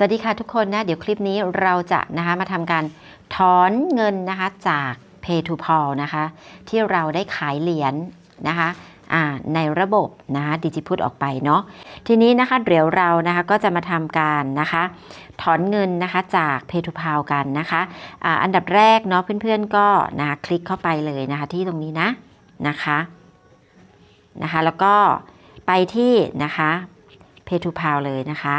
สวัสดีค่ะทุกคนนะ เดี๋ยวคลิปนี้เราจะนะคะมาทำการถอนเงินนะคะจาก Pay to p a l นะคะ ที่เราได้ขายเหรียญนะคะในระบบนะคะดิจิพุตออกไปเนาะทีนี้นะคะเดี๋ยวเรานะคะก็จะมาทำการนะคะถอนเงินนะคะจาก Pay to p a l กันนะคะอ่าอันดับแรกเนาะเพื่อนๆก็นะคะคลิกเข้าไปเลยนะคะที่ตรงนี้นะนะคะนะคะแล้วก็ไปที่นะคะ Pay to p a l เลยนะคะ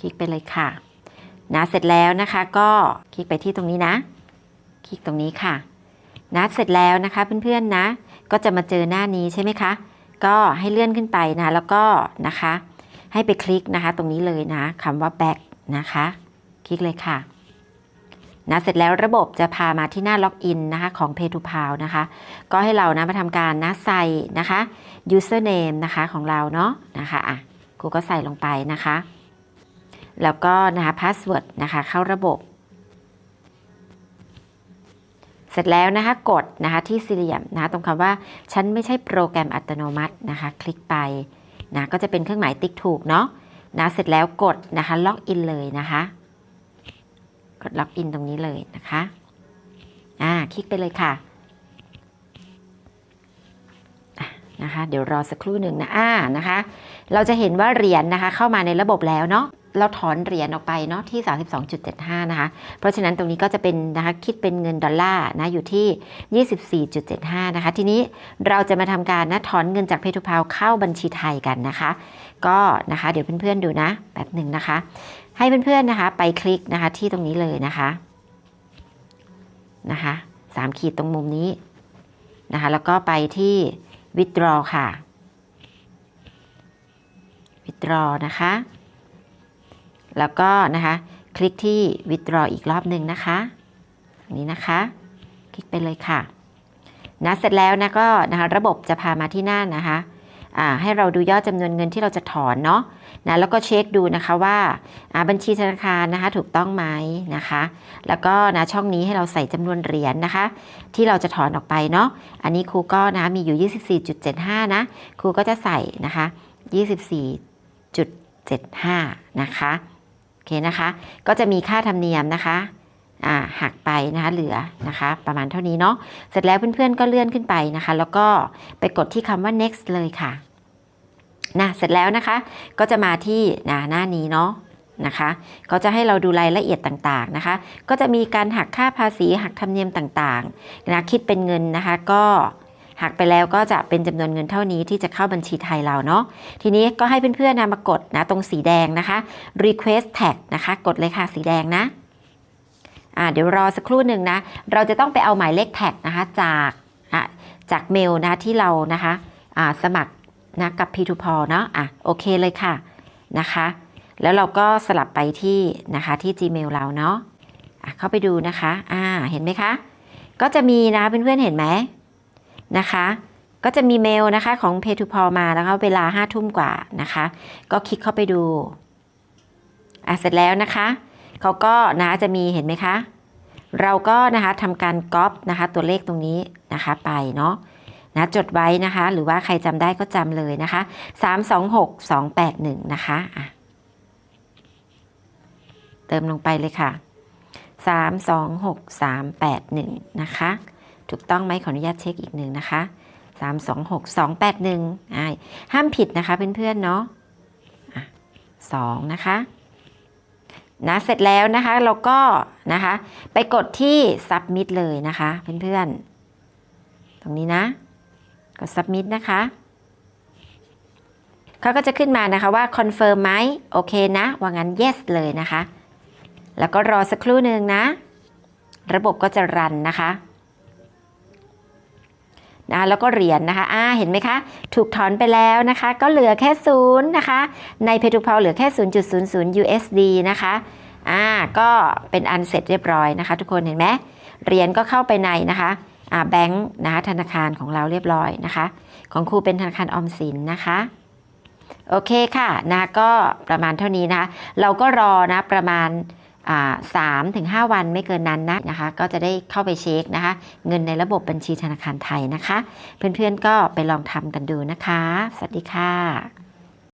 คลิกไปเลยค่ะนะเสร็จแล้วนะคะก็คลิกไปที่ตรงนี้นะ คลิกตรงนี้ค่ะนะเสร็จแล้วนะคะเพื่อนๆนะ ก็จะมาเจอหน้านี้ใช่ไหมคะ ก็ให้เลื่อนขึ้นไปนะแล้วก็นะคะ ให้ไปคลิกนะคะตรงนี้เลยนะคำว่า back นะคะ คลิกเลยค่ะนะเสร็จแล้วระบบจะพามาที่หน้าล็อกอินนะคะของ Pay to p a l นะคะ ก็ให้เรานะมาทำการนะใส่นะคะ username นะคะของเราเนาะนะคะอะกูก็ใส่ลงไปนะคะ แล้วก็นะคะพาสเวิร์ดนะคะเข้าระบบ เสร็จแล้วนะคะกดนะคะที่สี่เหลี่ยมนะคะตรงคำว่าฉันไม่ใช่โปรแกรมอัตโนมัตินะคะคลิกไปนะก็จะเป็นเครื่องหมายติ๊กถูกเนาะนะเสร็จแล้วกดนะคะล็อกอินเลยนะคะกดล็อกอินตรงนี้เลยนะคะอ่าคลิกไปเลยค่ะอะนะคะเดี๋ยวรอสักครู่หนึ่งนะอ่านะคะ เราจะเห็นว่าเหรียญนะคะเข้ามาในระบบแล้วเนาะ เราถอนเหรียญออกไปเนาะที่ 32.75 นะคะ เพราะฉะนั้นตรงนี้ก็จะเป็นนะคะคิดเป็นเงินดอลลาร์นะอยู่ที่ 24.75 นะคะ ทีนี้เราจะมาทำการนะถอนเงินจากเพทูพาวเข้าบัญชีไทยกันนะคะ ก็นะคะเดี๋ยวเพื่อนๆดูนะแบบหนึ่งนะคะ ให้เพื่อนๆนะคะ ไปคลิกนะคะที่ตรงนี้เลยนะคะนะคะสามขีดตรงมุมนี้นะคะแล้วก็ไปที่ withdraw ค่ะ withdraw นะคะ แล้วก็นะคะคลิกที่ withdraw อีกรอบหนึ่งนะคะตรงนี้นะคะ คลิกไปเลยค่ะนะเสร็จแล้วนะก็นะคะระบบจะพามาที่หน้านะคะอ่าให้เราดูยอดจำนวนเงินที่เราจะถอนเนาะนะแล้วก็เช็คดูนะคะว่าอ่าบัญชีธนาคารนะคะถูกต้องไหมนะคะ แล้วก็นะช่องนี้ให้เราใส่จำนวนเหรียญนะคะ ที่เราจะถอนออกไปเนาะอันนี้ครูก็นะมีอยู่ 24.75 นะครูก็จะใส่นะคะ 24.75 นะคะ เคนะคะ ก็จะมีค่าธรรมเนียมนะคะหักไปนะคะเหลือนะคะประมาณเท่านี้เนาะเสร็จแล้วเพื่อนๆก็เลื่อนขึ้นไปนะคะ แล้วก็ไปกดที่คำว่า next เลยค่ะนะเสร็จแล้วนะคะก็จะมาที่นะหน้านี้เนาะนะคะก็จะให้เราดูรายละเอียดต่างๆนะคะ ก็จะมีการหักค่าภาษีหักธรรมเนียมต่างๆนะคิดเป็นเงินนะคะก็ หักไปแล้วก็จะเป็นจำนวนเงินเท่านี้ที่จะเข้าบัญชีไทยเราเนาะทีนี้ก็ให้เพื่อนๆนะมากดนะตรงสีแดงนะคะ request tag นะคะ กดเลยค่ะสีแดงนะ่าเดี๋ยวรอสักครู่หนึ่งนะ เราจะต้องไปเอาหมายเลขแท็กนะคะจากจากเมลนะที่เรานะคะสมัครนะกับ P2P เนาะอะโอเคเลยค่ะนะคะ แล้วเราก็สลับไปที่นะคะที่ Gmail เราเนาะะเข้าไปดูนะคะอ่าเห็นไหมคะ ก็จะมีนะเพื่อนๆเห็นไหม นะคะ ก็จะมีเมลนะคะของ Pay to p a l มาแล้วก็เวลา5ทุ่มกว่านะคะ ก็คลิกเข้าไปดูอะเสร็จแล้วนะคะเขาก็นะจะมีเห็นไหมคะ เราก็นะคะทำการก๊อปนะคะตัวเลขตรงนี้นะคะไปเนาะนะจดไว้นะคะ หรือว่าใครจำได้ก็จำเลยนะคะ 326 281 นะคะอะเติมลงไปเลยค่ะ 326 381 นะคะ ถูกต้องไหมขออนุญาตเช็คอีกหนึ่งนะคะ326 281อ่าห้ามผิดนะคะเพื่อนๆเนาะอะ2นะคะนะเสร็จแล้วนะคะเราก็นะคะไปกดที่ submit เลยนะคะเพื่อนๆ ตรงนี้นะ กด submit นะคะเขาก็จะขึ้นมานะคะว่า confirm ไหมโอเคนะ ว่างั้น yes เลยนะคะ แล้วก็รอสักครู่หนึ่งนะ ระบบก็จะรันนะคะ นะแล้วก็เหรียญนะคะอ่าเห็นไหมคะ ถูกถอนไปแล้วนะคะ ก็เหลือแค่ศูนย์นะคะ ใน p a y t o p a l เหลือแค่ 0.00 USD นะคะอ่าก็เป็นอันเสร็จเรียบร้อยนะคะ ทุกคนเห็นไหมเหรียญก็เข้าไปในนะคะอ่าแบงค์นะคะธนาคารของเราเรียบร้อยนะคะ ของครูเป็นธนาคารออมสินนะคะโอเคค่ะนะก็ประมาณเท่านี้นะคะเราก็รอนะประมาณ สามถึงห้าวันไม่เกินนั้นนะนะคะ ก็จะได้เข้าไปเช็คนะคะ เงินในระบบบัญชีธนาคารไทยนะคะ เพื่อนๆก็ไปลองทำกันดูนะคะ สวัสดีค่ะ